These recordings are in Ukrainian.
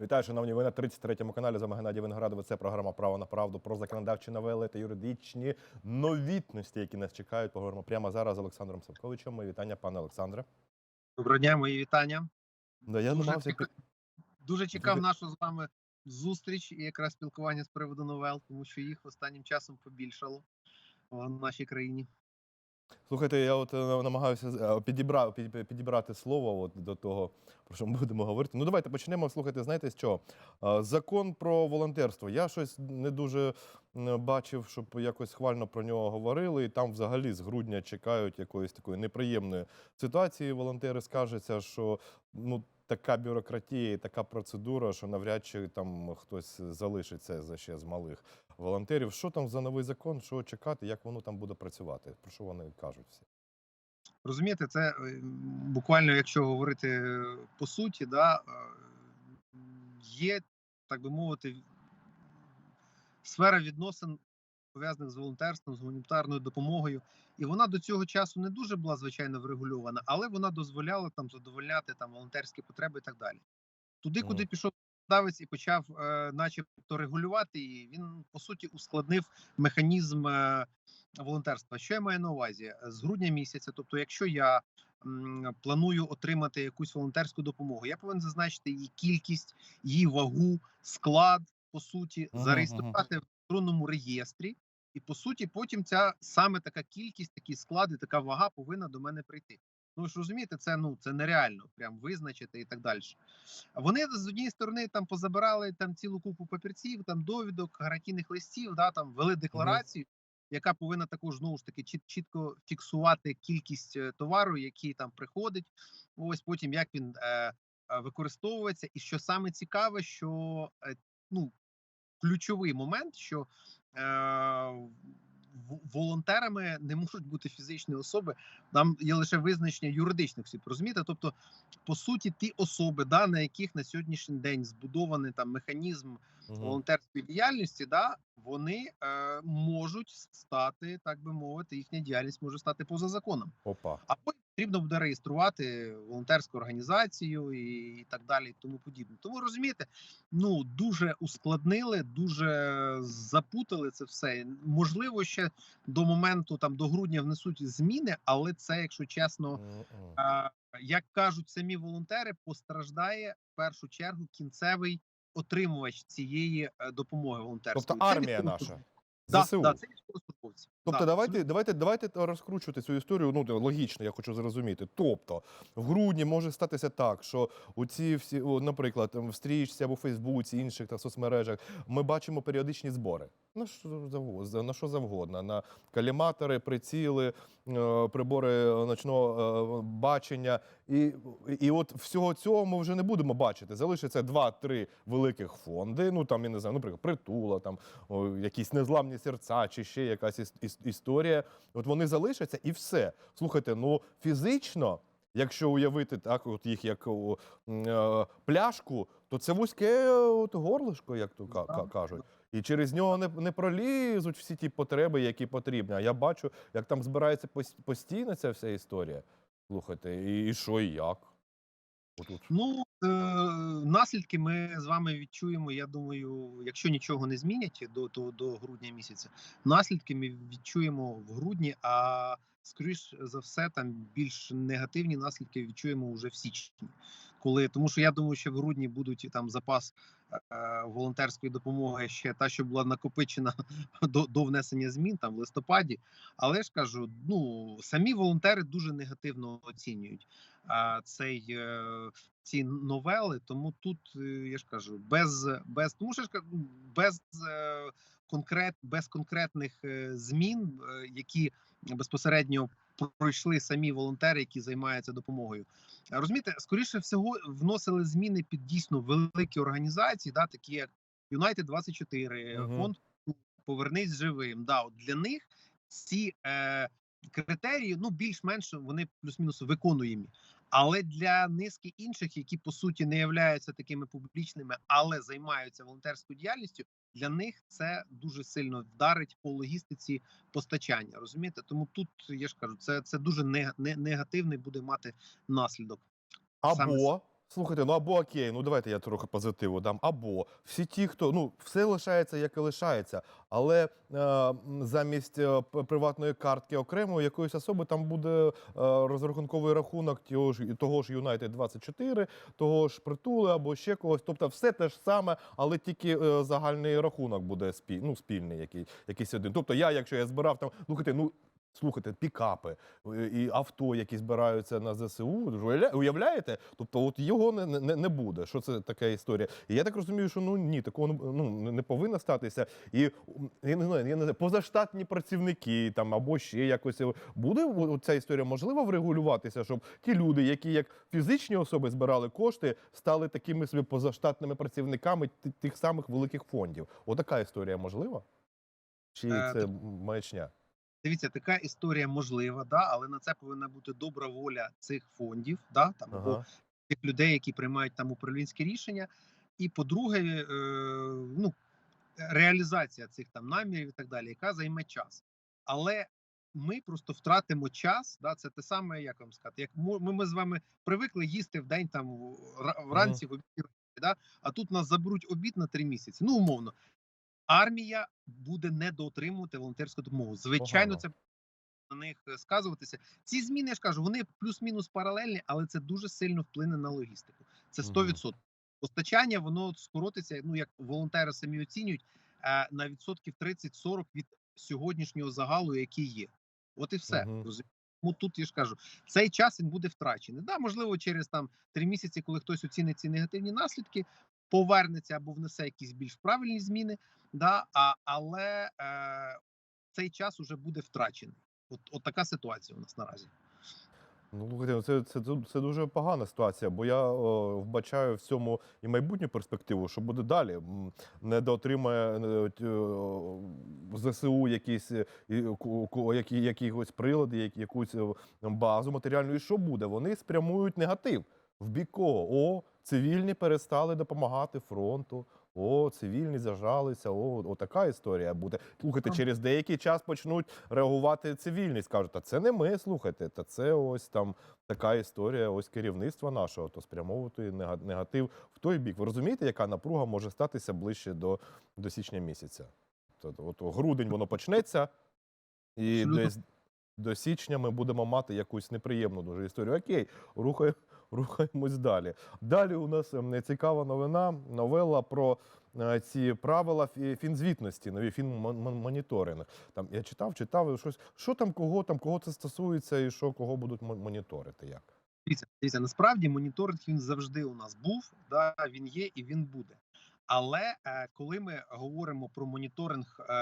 Вітаю, шановні. Ви на 33-му каналі. З вами Геннадій Виноградов. Це програма Право на правду про законодавчі новели та юридичні новітності, які нас чекають. Поговоримо прямо зараз з Олександром Савковичем. Мої вітання, пане Олександре. Доброго дня, мої вітання. Да, я Дуже намагався чека- Дуже чекав нашу з вами зустріч і якраз спілкування з приводу новел, тому що їх останнім часом побільшало в нашій країні. Слухайте, я от е, намагаюся е, під- підібрати слово от до того, про що ми будемо говорити. Ну, давайте почнемо. Слухайте, знаєте з чого? Е, Закон про волонтерство. Я щось не дуже бачив, щоб якось хвально про нього говорили. І там взагалі з грудня чекають якоїсь такої неприємної ситуації. Волонтери скажуться, що ну. Така бюрократія, і така процедура, що навряд чи там хтось залишиться за ще з малих волонтерів. Що там за новий закон? Що чекати? Як воно там буде працювати? Про що вони кажуть всі? Розумієте, це е, буквально, якщо говорити е, по суті, да, е, є, так би мовити, сфера відносин пов'язаних з волонтерством, з гуманітарною допомогою, і вона до цього часу не дуже була звичайно врегульована, але вона дозволяла там задовольняти там волонтерські потреби і так далі. Туди, куди пішов давець і почав, е, начебто, регулювати її, він по суті ускладнив механізм е, волонтерства. Що я маю на увазі з грудня місяця? Тобто, якщо я м, планую отримати якусь волонтерську допомогу, я повинен зазначити її кількість, її вагу, склад по суті, зареєструвати в електронному реєстрі. І по суті, потім ця саме така кількість, такі склади, така вага повинна до мене прийти. Ну ви ж розумієте, це ну це нереально прям визначити і так далі. Вони з однієї сторони там позабирали там цілу купу папірців, там довідок, гарантійних листів, да там ввели декларацію, яка повинна також знову ж таки чіт- чітко фіксувати кількість е, товару, який там приходить. Ось потім як він е, е, використовується. І що саме цікаве, що е, ну ключовий момент, що е, волонтерами не можуть бути фізичні особи. Там є лише визначення юридичних осіб. Розумієте? Тобто, по суті, ті особи, да, на яких на сьогоднішній день збудований там механізм угу. волонтерської діяльності, да, вони е, можуть стати, так би мовити, їхня діяльність може стати поза законом. Опа. А потім потрібно буде реєструвати волонтерську організацію і, і так далі, і тому подібне. Тому розумієте, ну дуже ускладнили, дуже запутали це все. Можливо, ще до моменту там до грудня внесуть зміни, але це, якщо чесно, М-м. як кажуть самі волонтери, постраждає в першу чергу кінцевий отримувач цієї е, допомоги волонтерської. Тобто армія наша. Да, ЗСУ. да, це військовослужбовці. Тобто, Да, давайте, давайте, давайте розкручувати цю історію. Ну логічно, я хочу зрозуміти. Тобто, в грудні може статися так, що у ці всі, наприклад, в стрічці або в Фейсбуці, інших та соцмережах, ми бачимо періодичні збори. На що завгодно, на що завгодно, на каліматори, приціли, е, прибори ночного е, бачення. І, і от всього цього ми вже не будемо бачити. Залишиться два-три великих фонди. Ну там я не знаю, наприклад, притула, там о, якісь незламні серця, чи ще якась іс- іс- історія. От вони залишаться і все. Слухайте, ну фізично. Якщо уявити так, от їх як е, пляшку, то це вузьке от, горлишко, як то ка- ка- кажуть. І через нього не, не пролізуть всі ті потреби, які потрібні. А я бачу, як там збирається постійно ця вся історія. Слухайте, і, і що, і як? Отут. Ну е, наслідки ми з вами відчуємо. Я думаю, якщо нічого не змінять до, до, до грудня місяця, наслідки ми відчуємо в грудні. А скоріш за все, там більш негативні наслідки відчуємо вже в січні. Коли тому, що я думаю, що в грудні будуть там запас е, волонтерської допомоги ще та, що була накопичена до, до внесення змін там в листопаді. Але ж кажу, ну самі волонтери дуже негативно оцінюють цей е, ці новели. Тому тут е, я ж кажу, без без тому, що ж без е, конкрет, без конкретних змін, які безпосередньо пройшли самі волонтери, які займаються допомогою. Розумієте, скоріше всього вносили зміни під дійсно великі організації, да, такі як United 24, Мгм. фонд Повернись живим. Да, от для них ці е, критерії ну більш-менш вони плюс-мінус виконуємі. Але для низки інших, які по суті не являються такими публічними, але займаються волонтерською діяльністю, для них це дуже сильно вдарить по логістиці постачання. Розумієте? Тому тут я ж кажу, це, це дуже нега- не- негативний буде мати наслідок. Саме Або Слухайте, ну або окей, ну давайте я трохи позитиву дам. Або всі ті, хто ну все лишається, як і лишається, але е, замість е, приватної картки окремої якоїсь особи там буде е, розрахунковий рахунок того ж того ж United 24, того ж притули або ще когось. Тобто все те ж саме, але тільки е, загальний рахунок буде спіль, ну, спільний, який, якийсь один. Тобто, я, якщо я збирав там, слухайте, ну. Слухайте, пікапи е, і авто, які збираються на ЗСУ, уявляєте? Тобто, от його не, не, не буде. Що це така історія? І я так розумію, що ну ні, такого не- ну, не- повинно статися. І я не знаю, я не знаю, позаштатні працівники там або ще якось е, буде ця історія можливо врегулюватися, щоб ті люди, які як фізичні особи збирали кошти, стали такими собі позаштатними працівниками тих самих великих фондів. Отака історія можлива? Чи Е, це маячня? Дивіться, така історія можлива, да, але на це повинна бути добра воля цих фондів, да, там або тих людей, які приймають там управлінські рішення. І по-друге, е, ну, реалізація цих там намірів і так далі, яка займе час. Але ми просто втратимо час. Да, це те саме, як вам сказати, як ми, ми з вами привикли їсти в день там вранці, в обід, да, а тут нас заберуть обід на три місяці. Ну, умовно. Армія буде недоотримувати волонтерську допомогу. Звичайно, Погано. це на них е, сказуватися. Ці зміни я ж кажу, вони плюс-мінус паралельні, але це дуже сильно вплине на логістику. Це Мгм. 100%. Постачання воно скоротиться. Ну як волонтери самі оцінюють е, на відсотків 30-40 від сьогоднішнього загалу, який є. От і все. Розумієте? Тому тут я ж кажу, цей час він буде втрачений. Да, можливо, через там три місяці, коли хтось оцінить ці негативні наслідки, повернеться або внесе якісь більш правильні зміни. Да, а, але е, цей час уже буде втрачений. От, от така ситуація у нас наразі. Ну, ну, це, це, це, дуже погана ситуація, бо я о, вбачаю в цьому і майбутню перспективу, що буде далі. М, Недоотримає е, ЗСУ якісь е, які, якісь прилади, якусь е, базу матеріальну. І що буде? Вони спрямують негатив. В бік кого? О, цивільні перестали допомагати фронту. О, цивільні зажалися. О, о, така історія буде. Слухайте, через деякий час почнуть реагувати цивільні. Скажуть, та це не ми, слухайте, та це ось там така історія, ось керівництва нашого, то спрямовувати негатив в той бік. Ви розумієте, яка напруга може статися ближче до, до січня місяця? Тобто, от грудень воно почнеться, і десь до січня ми будемо мати якусь неприємну дуже історію. Окей, рухай, рухаємось далі. Далі у нас ем, цікава новина, новела про е, ці правила фі- фінзвітності, нові фінмоніторинг. Там я читав, читав щось. Що там, кого там, кого це стосується, і що кого будуть мон- моніторити? Як? Дивіться, насправді моніторинг він завжди у нас був, да, він є і він буде. Але е, коли ми говоримо про моніторинг е,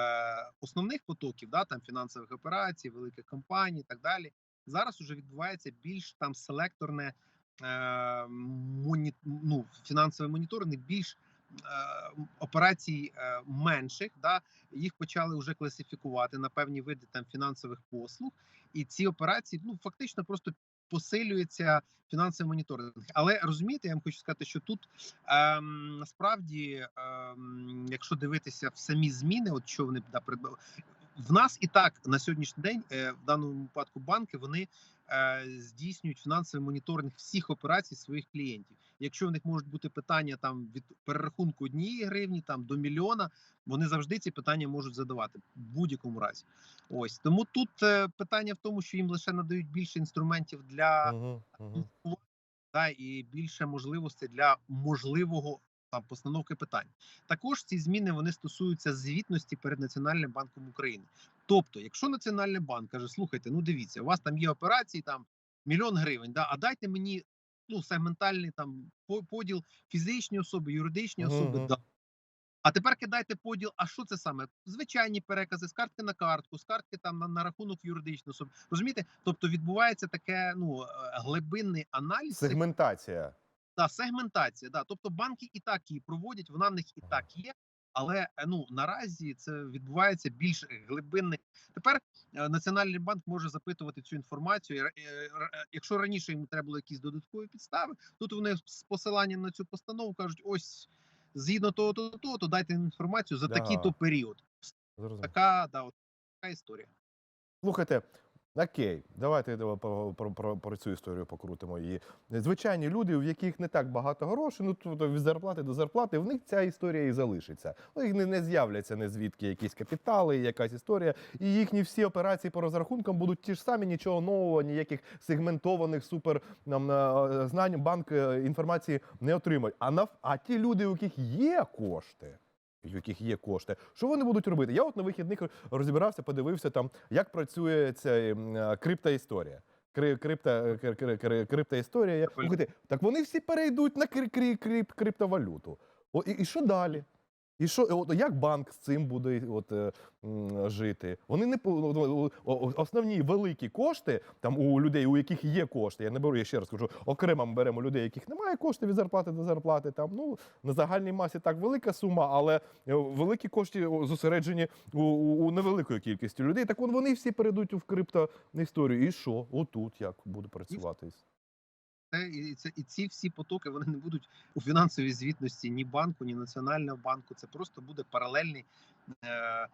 основних потоків, да, там фінансових операцій, великих компаній і так далі, зараз уже відбувається більш там селекторне моні, ну, фінансовий моніторинг, більш е, операцій е, менших, да, їх почали вже класифікувати на певні види там фінансових послуг, і ці операції ну фактично просто посилюється фінансовий моніторинг. Але розумієте, я вам хочу сказати, що тут ем, насправді, ем, якщо дивитися в самі зміни, от що вони да, придбали, в нас і так на сьогоднішній день, е, в даному випадку, банки вони здійснюють фінансовий моніторинг всіх операцій своїх клієнтів. Якщо в них можуть бути питання там від перерахунку однієї гривні там до мільйона, вони завжди ці питання можуть задавати в будь-якому разі. Ось тому тут е, питання в тому, що їм лише надають більше інструментів для Угу, угу. та і більше можливостей для можливого там постановки питань. Також ці зміни вони стосуються звітності перед Національним банком України. Тобто, якщо Національний банк каже, слухайте, ну дивіться, у вас там є операції, там мільйон гривень, да, а дайте мені ну сегментальний там поділ фізичні особи, юридичні особи. Мгм. Да. А тепер кидайте поділ. А що це саме? Звичайні перекази з картки на картку, з картки там на, на рахунок юридичної особи. Розумієте? Тобто відбувається таке ну е, глибинний аналіз Сегментація. Да, сегментація, да. Тобто банки і так її проводять, вона в них і так є. Але е, ну наразі це відбувається більш глибинний. Тепер е, Національний банк може запитувати цю інформацію. Е, Якщо раніше йому треба було якісь додаткові підстави, тут вони з посиланням на цю постанову кажуть: ось згідно того, то, то, то дайте інформацію за Да. такий то період. Зрозуміло. Така да, от така історія. Слухайте, Окей, давайте давай про, про, про, про цю історію покрутимо її. Звичайні люди, в яких не так багато грошей, ну тобто від зарплати до зарплати, в них ця історія і залишиться. У них не, не з'являться не звідки якісь капітали, якась історія. І їхні всі операції по розрахункам будуть ті ж самі, нічого нового, ніяких сегментованих супер нам е, знань банк е, інформації не отримають. А нав... а ті люди, у яких є кошти. В яких є кошти, що вони будуть робити? Я от на вихідних розібрався, подивився там, як працює ця ем, е, криптоісторія. Кри, крипта, е, кри- кри- кри- криптоісторія. Слухайте, так вони всі перейдуть на крип, кри, крип, криптовалюту. О, і, і що далі? І що, от, як банк з цим буде от, е, м, жити? Вони не по- о- о- основні великі кошти там у людей, у яких є кошти. Я не беру, я ще раз кажу, окремо ми беремо людей, яких немає коштів від зарплати до зарплати. Там ну на загальній масі так велика сума, але е, великі кошти о, зосереджені у, у, у невеликої кількості людей. Так от вони всі перейдуть в крипто історію. І що? Отут як буде працювати? Це і це і ці всі потоки вони не будуть у фінансовій звітності ні банку, ні національного банку. Це просто буде паралельний е,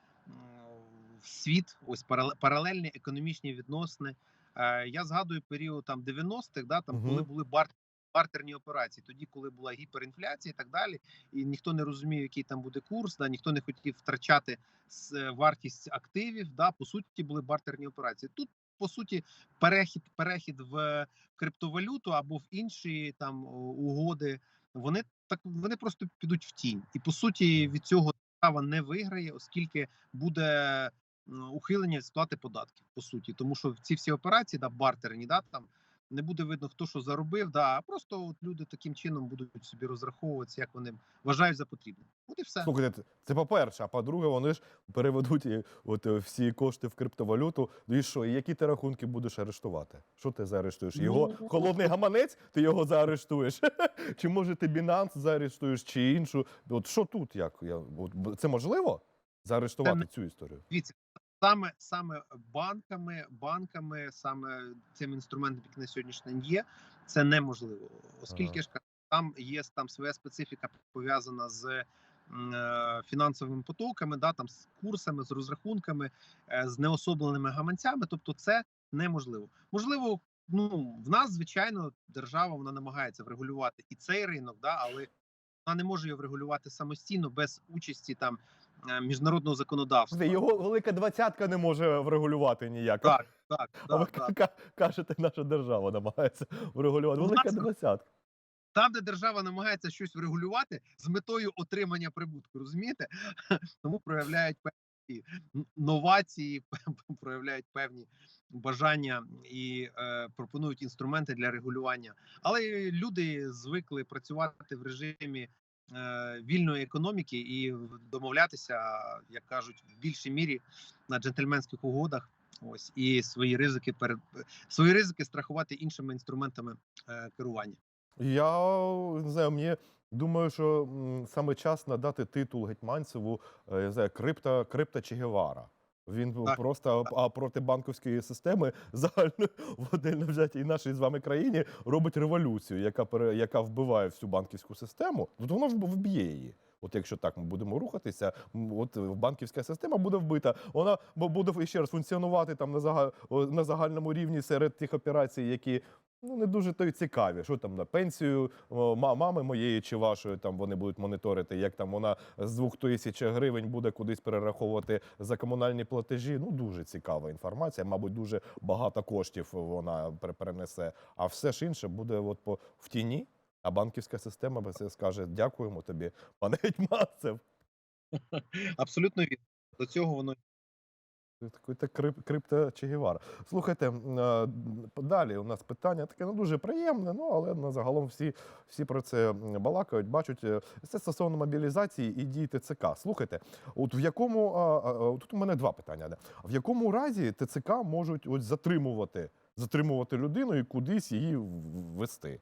світ. Ось парале- паралельні економічні відносини. Е, я згадую період там 90-х, да там коли були бар. Бартерні операції, тоді, коли була гіперінфляція і так далі, і ніхто не розумів, який там буде курс, да, ніхто не хотів втрачати е, вартість активів. Да, по суті, були бартерні операції. Тут по суті перехід, перехід в криптовалюту або в інші там угоди, вони так вони просто підуть в тінь. І по суті від цього держава не виграє, оскільки буде ухилення від сплати податків. По суті, тому що ці всі операції, да, бартерні, да там. Не буде видно, хто що заробив, да, а просто от люди таким чином будуть собі розраховуватися, як вони вважають за потрібне. От і все. Слухайте, це- це по-перше, а по-друге, вони ж переведуть і, от, е, всі кошти в криптовалюту. Ну і що? І які ти рахунки будеш арештувати? Що ти заарештуєш? Його Ну, холодний гаманець, ти його заарештуєш? чи може ти Binance заарештуєш, чи іншу? От що тут? Як? Я, от, це можливо? Заарештувати не- цю історію? Дивіться, саме саме банками, банками, саме цим інструментом, який на сьогоднішній день є, це неможливо, оскільки Ага. ж там є там своя специфіка пов'язана з е, фінансовими потоками, да там з курсами, з розрахунками, е, з неособленими гаманцями. Тобто, це неможливо. Можливо, ну в нас звичайно держава вона намагається врегулювати і цей ринок, да, але вона не може його врегулювати самостійно без участі там міжнародного законодавства. Його велика двадцятка не може врегулювати ніяк. Так, так, А ви так, кажете, наша держава намагається врегулювати. Ну, Велика двадцятка. Там, де держава намагається щось врегулювати з метою отримання прибутку, розумієте? Тому проявляють певні новації, проявляють певні бажання і е, пропонують інструменти для регулювання. Але люди звикли працювати в режимі е, вільної економіки і домовлятися, як кажуть, в більшій мірі на джентльменських угодах. Ось і свої ризики перед свої ризики страхувати іншими інструментами е, керування. Я не знаю, мені думаю, що саме час надати титул Гетьманцеву е, не знаю, крипта, крипта Гевара. Він Так, просто а проти банківської системи загально в отдельно взятій нашій з вами країні робить революцію, яка пере, яка вбиває всю банківську систему. Ну, то воно вб- вб'є її. От якщо так ми будемо рухатися, от банківська система буде вбита. Вона буде ще раз функціонувати там на загальному рівні серед тих операцій, які ну не дуже то й цікаві. Що там на пенсію мами моєї чи вашої там вони будуть моніторити, як там вона з двох тисяч гривень буде кудись перераховувати за комунальні платежі. Ну дуже цікава інформація. Мабуть, дуже багато коштів вона перенесе. А все ж інше буде от по в тіні. А банківська система це скаже: дякуємо тобі, пане Гетьманцев. Абсолютно вірно. До цього воно Такий так крип, крипто Че Гевара. Слухайте, е, далі у нас питання таке не дуже приємне, ну але на загалом всі, всі про це балакають, бачать. Це стосовно мобілізації і дій ТЦК. Слухайте, от в якому тут у мене два питання. В якому разі ТЦК можуть ось затримувати, затримувати людину і кудись її вести?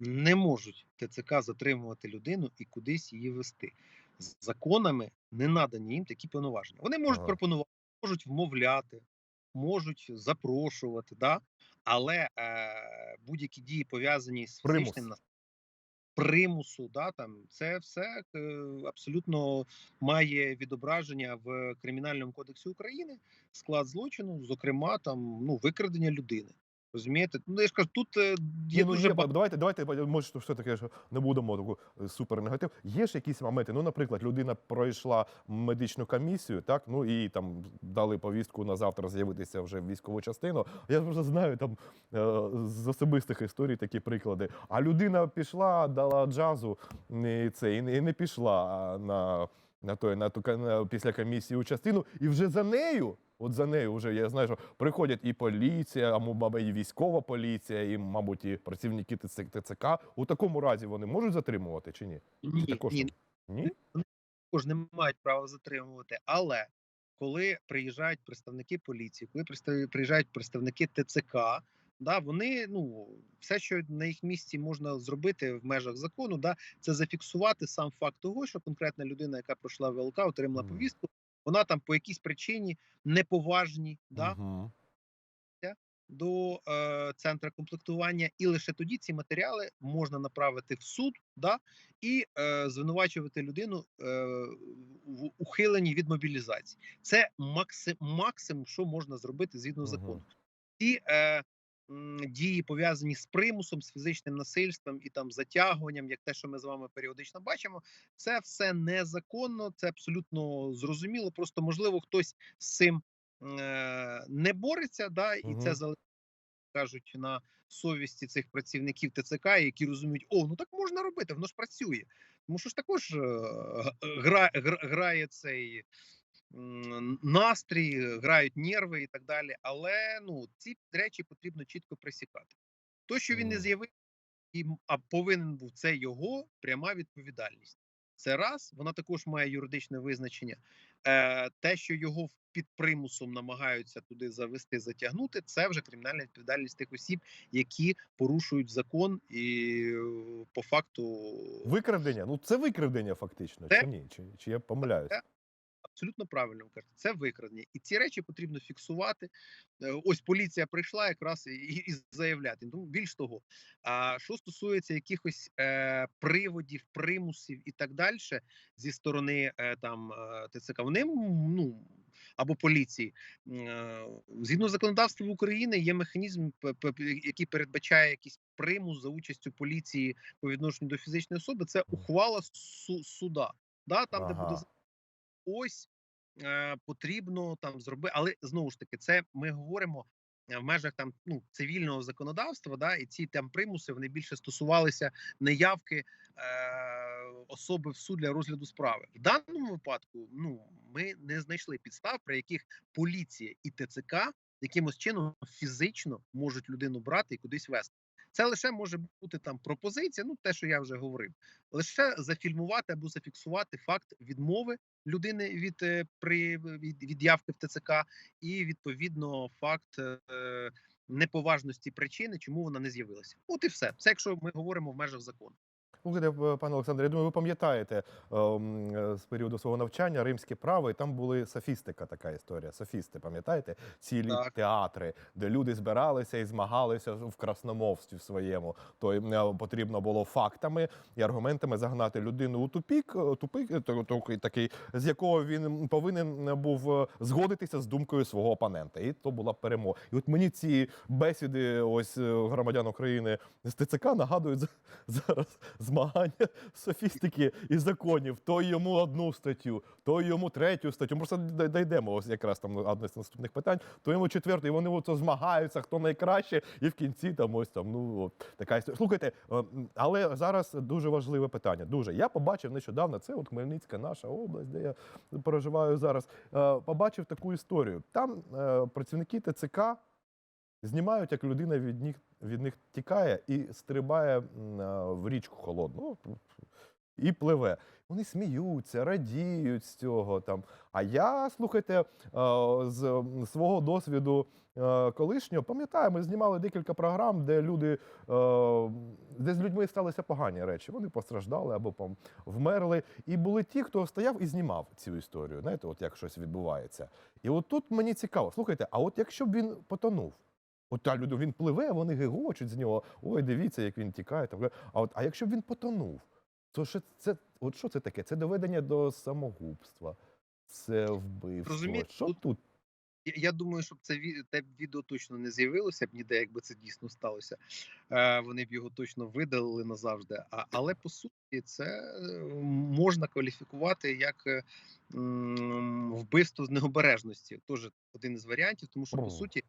не можуть ТЦК затримувати людину і кудись її вести. Законами не надані їм такі повноваження. Вони можуть Ага. пропонувати, можуть вмовляти, можуть запрошувати, да? але е, будь-які дії пов'язані з Примус. фізичним примусу, да, там це все е, абсолютно має відображення в Кримінальному кодексі України, склад злочину, зокрема, там ну викрадення людини. Розумієте? Ну я ж кажу, тут е, є ну, дуже є, багато. давайте, давайте, може, все таки, що не будемо таку е, супер негатив. Є ж якісь моменти. Ну, наприклад, людина пройшла медичну комісію, так ну і там дали повістку на завтра з'явитися вже в військову частину. Я вже знаю там е, з особистих історій такі приклади. А людина пішла, дала джазу і це і не, і не пішла на. На той на ту на, після комісії у частину, і вже за нею, от за нею, вже я знаю, що приходять і поліція, а мабуть, і військова поліція, і, мабуть, і працівники ТЦК. У такому разі вони можуть затримувати чи ні? Ні, також ні, Ні? також не мають права затримувати. Але коли приїжджають представники поліції, коли приїжджають представники ТЦК, да, вони ну все, що на їх місці можна зробити в межах закону, да, це зафіксувати сам факт того, що конкретна людина, яка пройшла ВЛК, отримала Мгм. повістку, вона там по якійсь причині неповажній, да, Мгм. до е, центра комплектування, і лише тоді ці матеріали можна направити в суд, да, і е, звинувачувати людину е, в ухиленні від мобілізації. Це максим, максимум, що можна зробити згідно Мгм. закону. Ці е, дії пов'язані з примусом, з фізичним насильством і там затягуванням, як те, що ми з вами періодично бачимо, це все незаконно, це абсолютно зрозуміло. Просто можливо хтось з цим е, не бореться, да, і Мгм. це залишає, кажуть на совісті цих працівників ТЦК, які розуміють, о, ну так можна робити, воно ж працює. Тому що ж також е, гра, гра- грає цей настрій, грають нерви і так далі. Але ну ці речі потрібно чітко присікати. То, що він не Мгм. з'явився, і а повинен був це його пряма відповідальність. Це раз, вона також має юридичне визначення. Е, те, що його під примусом намагаються туди завести, затягнути, це вже кримінальна відповідальність тих осіб, які порушують закон і е, по факту Викрадення? Ну це викрадення фактично, Це- чи ні? Чи, чи я помиляюсь? Це- абсолютно правильно ви кажете. Це викрадення, і ці речі потрібно фіксувати. Е, Ось поліція прийшла якраз і, і, заявляти. Ну більш того, а що стосується якихось е, приводів, примусів і так далі зі сторони е, там е, ТЦК, вони ну. Або поліції Е, згідно законодавства України є механізм, який передбачає якийсь примус за участю поліції по відношенню до фізичної особи. Це ухвала су- суда. Да, там, де буде Ага. Ось е, потрібно там зробити, але знову ж таки, це ми говоримо е, в межах там ну цивільного законодавства, да, і ці там примуси вони більше стосувалися неявки е, особи в суд для розгляду справи. В даному випадку, ну ми не знайшли підстав, при яких поліція і ТЦК якимось чином фізично можуть людину брати і кудись вести. Це лише може бути там пропозиція, ну те, що я вже говорив, лише зафільмувати або зафіксувати факт відмови людини від е, при від, від явки в ТЦК, і відповідно факт е, неповажності причини, чому вона не з'явилася. От і все. Це якщо ми говоримо в межах закону. Е, пане Олександре, я думаю, ви пам'ятаєте ем, е, з періоду свого навчання римське право, і там були софістика, така історія. Софісти, пам'ятаєте? Цілі Так. театри, де люди збиралися і змагалися в красномовстві в своєму. То е, потрібно було фактами і аргументами загнати людину у тупік, е, тупик, е, такий, з якого він повинен був е, згодитися з думкою свого опонента. І то була перемога. І от мені ці бесіди, ось е, громадян України з ТЦК нагадують за- зараз змагання софістики і законів. То йому одну статтю, то йому третю статтю. Ми Просто дійдемо ось якраз там одне з наступних питань. То йому четверту, вони от змагаються, хто найкраще, і в кінці там ось там. Ну от, така історія. Слухайте, е, але зараз дуже важливе питання. Дуже я побачив нещодавно. Це от Хмельницька, наша область, де я проживаю зараз. Е, Побачив таку історію. Там е, працівники ТЦК знімають, як людина від них, від них тікає і стрибає в річку холодну ну, і пливе. Вони сміються, радіють з цього. Там. А я, слухайте, е, з свого досвіду е, колишнього, пам'ятаю, ми знімали декілька програм, де люди, е, де з людьми сталися погані речі. Вони постраждали або вмерли. І були ті, хто стояв і знімав цю історію. Знаєте, от як щось відбувається. І от тут мені цікаво, слухайте, а от якщо б він потонув, От та людина, він пливе, вони гигочуть з нього. Ой, дивіться, як він тікає. А, от, а якщо б він потонув, то що це, от що це таке? Це доведення до самогубства, це вбивство. Розумієте, що тут- тут? Я- думаю, щоб це ві- те відео точно не з'явилося б ніде, якби це дійсно сталося. Е, Вони б його точно видалили назавжди. А, але по суті, це е, можна кваліфікувати як е, м, вбивство з необережності. Теж один із варіантів, тому що по суті.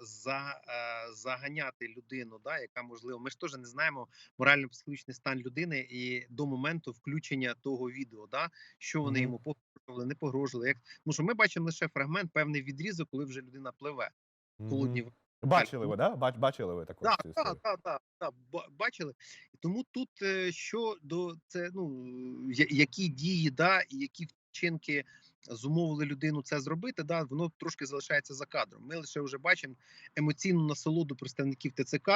За е, заганяти людину, да, яка можливо, ми ж теж не знаємо морально-психологічний стан людини і до моменту включення того відео, да, що вони Мгм. йому погрожували, не погрожували, як тому що ми бачимо лише фрагмент, певний відрізок, коли вже людина пливе. в Холодні Мгм. Бачили ви, да? Бач- Бачили ви таку так, так, так, так, так, бачили. І Тому тут е, що до це, ну які дії, да, і які вчинки зумовили людину це зробити, да, воно трошки залишається за кадром. Ми лише вже бачимо емоційну насолоду представників ТЦК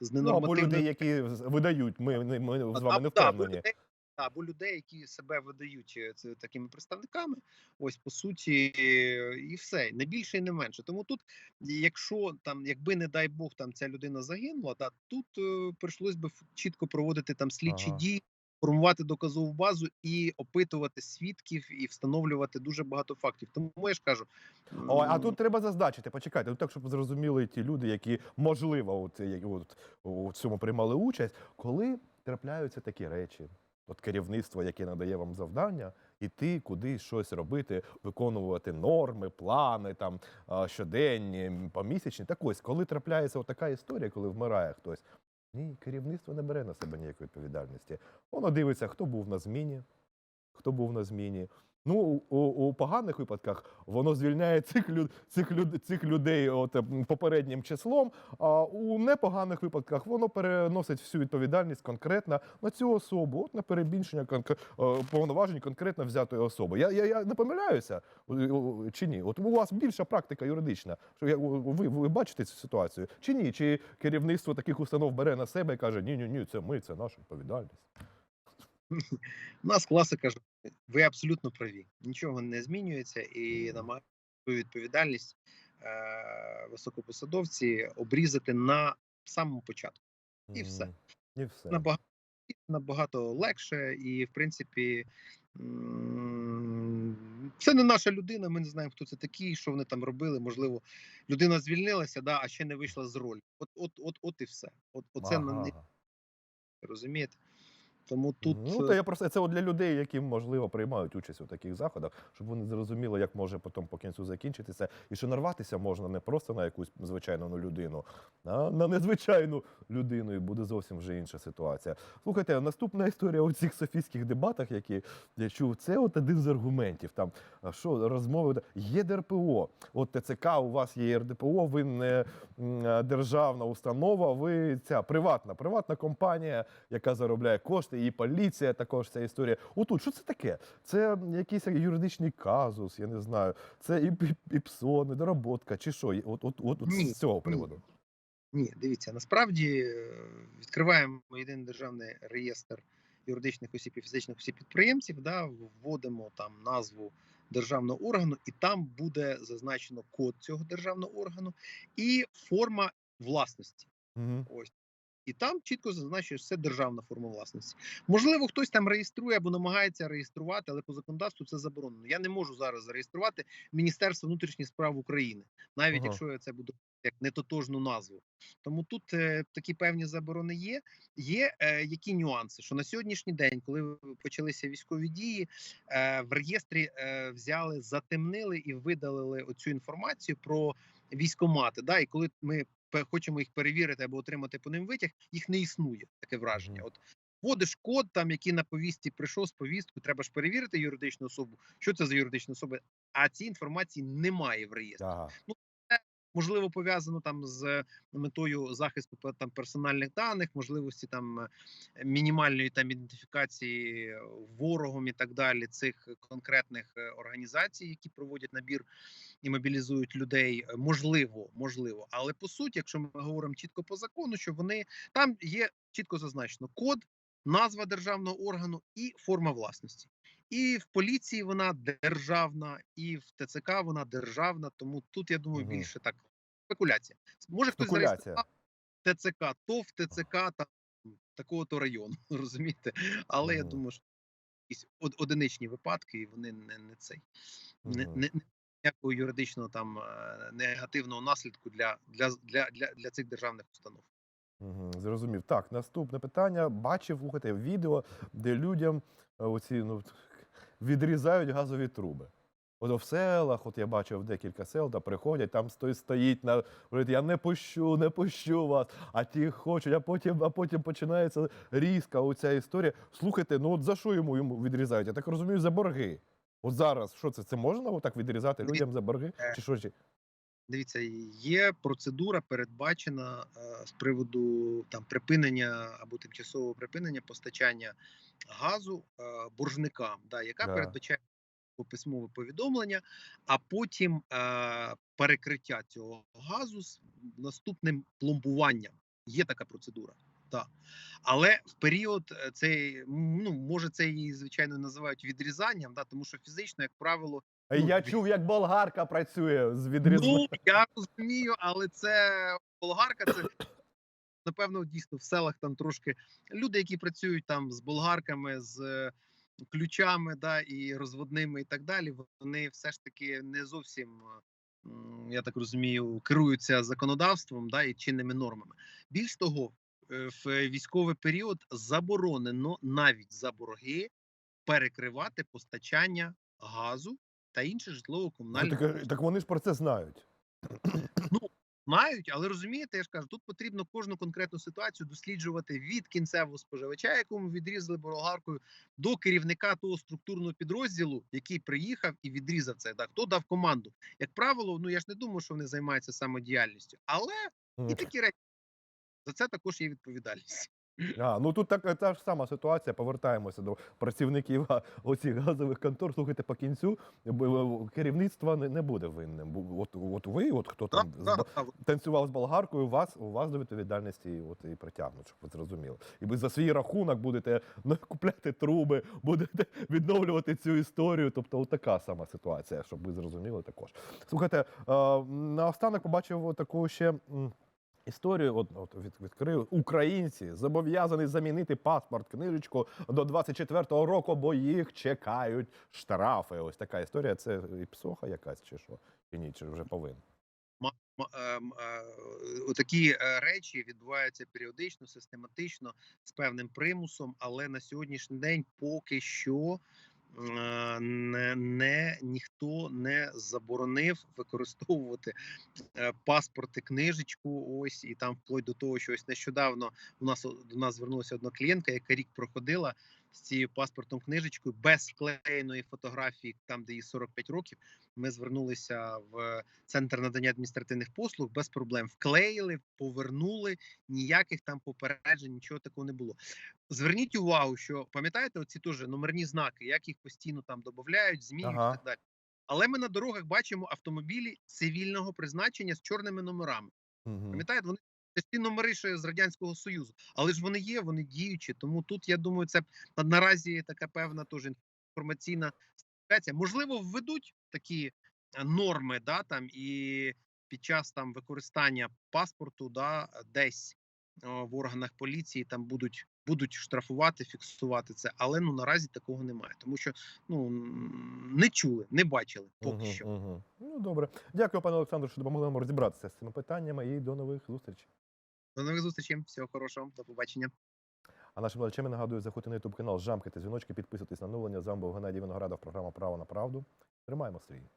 з Ну, або людей, які видають, ми, ми, ми з вами не впевнені. та, або людей, які себе видають е, це такими представниками. Ось по суті, і все не більше і не менше. Тому тут, якщо там, якби не дай Бог, там ця людина загинула, та тут е, прийшлось би чітко проводити там слідчі Ага. дії. Формувати доказову базу і опитувати свідків і встановлювати дуже багато фактів. Тому я ж кажу, О, а тут треба зазначити, почекайте, ну так, щоб зрозуміли ті люди, які можливо от, як- от, у цьому приймали участь, коли трапляються такі речі. От керівництво, яке надає вам завдання, іти кудись щось робити, виконувати норми, плани, там щоденні, помісячні. Так ось, коли трапляється така історія, коли вмирає хтось, ні, керівництво не бере на себе ніякої відповідальності. Воно дивиться, хто був на зміні, хто був на зміні. Ну, у, у поганих випадках воно звільняє цих, люд, цих, люд, цих людей от, попереднім числом, а у непоганих випадках воно переносить всю відповідальність конкретно на цю особу, от на перебільшення конк- е, повноважень конкретно взятої особи. Я, я, я не помиляюся чи ні? От у вас більша практика юридична. Що ви, ви бачите цю ситуацію? Чи ні? Чи керівництво таких установ бере на себе і каже, ні, ні, ні, це ми, це наша відповідальність. У нас класика ж ви абсолютно праві. Нічого не змінюється і Мгм. намагаються відповідальність е- високопосадовці обрізати на самому початку. І все. І все. Набагато набагато легше, і в принципі. Це не наша людина, ми не знаємо, хто це такий, що вони там робили. Можливо, людина звільнилася, да, а ще не вийшла з ролі. От, от, от, от і все. От, оце на Ага. них розумієте. Тому тут Ну, е, то я просто це от для людей, які можливо приймають участь у таких заходах, щоб вони зрозуміли, як може потім по кінцю закінчитися, і що нарватися можна не просто на якусь звичайну ну, людину, а на незвичайну людину, і буде зовсім вже інша ситуація. Слухайте, наступна історія у цих софійських дебатах, які я чув, це от один з аргументів. Там що розмови є ДРПО. От ТЦК, у вас є РДПО, ви не е, державна установа, ви ця приватна, приватна компанія, яка заробляє кошти, і поліція також ця історія. Отут, що це таке? Це якийсь юридичний казус, я не знаю. Це і, і, і ПСО, недоработка, чи що? От, от, от, от Ні, з цього приводу. Ні, дивіться, насправді е, відкриваємо єдиний державний реєстр юридичних осіб і фізичних осіб підприємців, да, вводимо там назву державного органу, і там буде зазначено код цього державного органу і форма власності. Угу. Ось. І там чітко зазначено, що це державна форма власності. Можливо, хтось там реєструє або намагається реєструвати, але по законодавству це заборонено. Я не можу зараз зареєструвати Міністерство внутрішніх справ України, навіть Ага. якщо я це буду як нетотожну назву. Тому тут е, такі певні заборони є. Є е, які нюанси, що на сьогоднішній день, коли почалися військові дії, е, в реєстрі е, взяли, затемнили і видалили оцю інформацію про військомати. Да, і коли ми хочемо їх перевірити або отримати по ним витяг, їх не існує таке враження. От вводиш код, там який на повісті прийшов з повісткою, треба ж перевірити юридичну особу. Що це за юридична особа? А цієї інформації немає в реєстрі Ага. Можливо пов'язано там з метою захисту там персональних даних, можливості там е, мінімальної там ідентифікації ворогом і так далі цих конкретних е, організацій, які проводять набір і мобілізують людей. Е, Можливо, можливо, але по суті, якщо ми говоримо чітко по закону, що вони там є чітко зазначено код, назва державного органу і форма власності. І в поліції вона державна, і в ТЦК вона державна. Тому тут я думаю, Мгм. більше так спекуляція. Може хтось зареєстрував ТЦК, ТОВ, ТЦК там такого-то району, розумієте? Але я думаю, що якісь од- одиничні випадки, і вони не, не цей не, не, не ніякого юридичного там е, негативного наслідку для, для, для, для, для цих державних установ. Мгм, Зрозумів. Так, наступне питання. Бачив, слухайте, відео, де людям е, оці, ну, відрізають газові труби. От в селах, от я бачив декілька сел, та приходять, там стой стоїть на говорить, я не пущу, не пущу вас. А ті хочуть, а потім, а потім починається різка оця історія. Слухайте, ну от за що йому йому відрізають? Я так розумію, за борги. От зараз що це? Це можна отак відрізати людям за борги? Е, Чи що? Чи? Дивіться, є процедура передбачена е, з приводу там припинення або тимчасового припинення постачання газу е, боржникам, да, яка Да. передбачає письмове повідомлення, а потім е, перекриття цього газу з наступним пломбуванням. Є така процедура. Так. Але в період е, цей, ну може це і звичайно називають відрізанням, да, тому що фізично, як правило, ну, Я чув, як болгарка працює з відрізанням. Ну, я розумію, але це болгарка, це напевно дійсно в селах там трошки люди, які працюють там з болгарками, з е, ключами, да, і розводними, і так далі. Вони все ж таки не зовсім. Я так розумію, керуються законодавством да, і чинними нормами. Більш того, е, в військовий період заборонено навіть за борги перекривати постачання газу та інших Ну, житлово-комунальних так, так вони ж про це знають. Мають, але розумієте, я ж кажу, тут потрібно кожну конкретну ситуацію досліджувати від кінцевого споживача, якому відрізали болгаркою, до керівника того структурного підрозділу, який приїхав і відрізав це. Так, хто дав команду? Як правило, ну я ж не думаю, що вони займаються самодіяльністю, але і такі речі за це також є відповідальність. А, ну тут так, та ж сама ситуація. Повертаємося до працівників оцих газових контор. Слухайте, по кінцю б- керівництво не, не буде винним. От, от ви, от хто там з так, ба- танцював з болгаркою, вас у вас до відповідальності от і притягнуть, щоб ви зрозуміли. І ви за свій рахунок будете ну, купляти труби, будете відновлювати цю історію. Тобто, от така сама ситуація, щоб ви зрозуміли також. Слухайте, е, наостанок побачив таку ще. Історію от, от від, відкрив українці зобов'язані замінити паспорт, книжечку до 24-го року, бо їх чекають штрафи. Ось така історія. Це і псоха якась, чи що? Чи ні, чи вже повинен? Ем, е, Отакі е, речі відбуваються періодично, систематично, з певним примусом, але на сьогоднішній день поки що не, не ніхто не заборонив використовувати е, паспорти, книжечку. Ось і там вплоть до того, що ось нещодавно у нас до нас звернулася одна клієнтка, яка рік проходила з цією паспортом книжечкою без вклеєної фотографії, там де їй 45 років. Ми звернулися в центр надання адміністративних послуг без проблем. Вклеїли, повернули, ніяких там попереджень, нічого такого не було. Зверніть увагу, що пам'ятаєте, оці теж номерні знаки, як їх постійно там додають, змінюють Ага. і так далі. Але ми на дорогах бачимо автомобілі цивільного призначення з чорними номерами. Мгм. Пам'ятаєте, вони це ж ті номери ще з радянського союзу, але ж вони є, вони діючі. Тому тут я думаю, це наразі така певна теж інформаційна ситуація. Можливо, введуть такі е, норми, да там і під час там використання паспорту, да десь о, в органах поліції там будуть. Будуть штрафувати, фіксувати це, але ну наразі такого немає, тому що ну не чули, не бачили поки Мгм, що. мгм. Ну добре. Дякую, пане Олександру, що допомогли нам розібратися з цими питаннями і до нових зустрічей. До нових зустрічей, всього хорошого, до побачення. А нашим глядачам я нагадую, заходьте на ютуб канал, жамкайте дзвіночки, підписуйтесь на новлення. З вами був Геннадій Виноградов, програма Право на правду. Тримаємо стрій.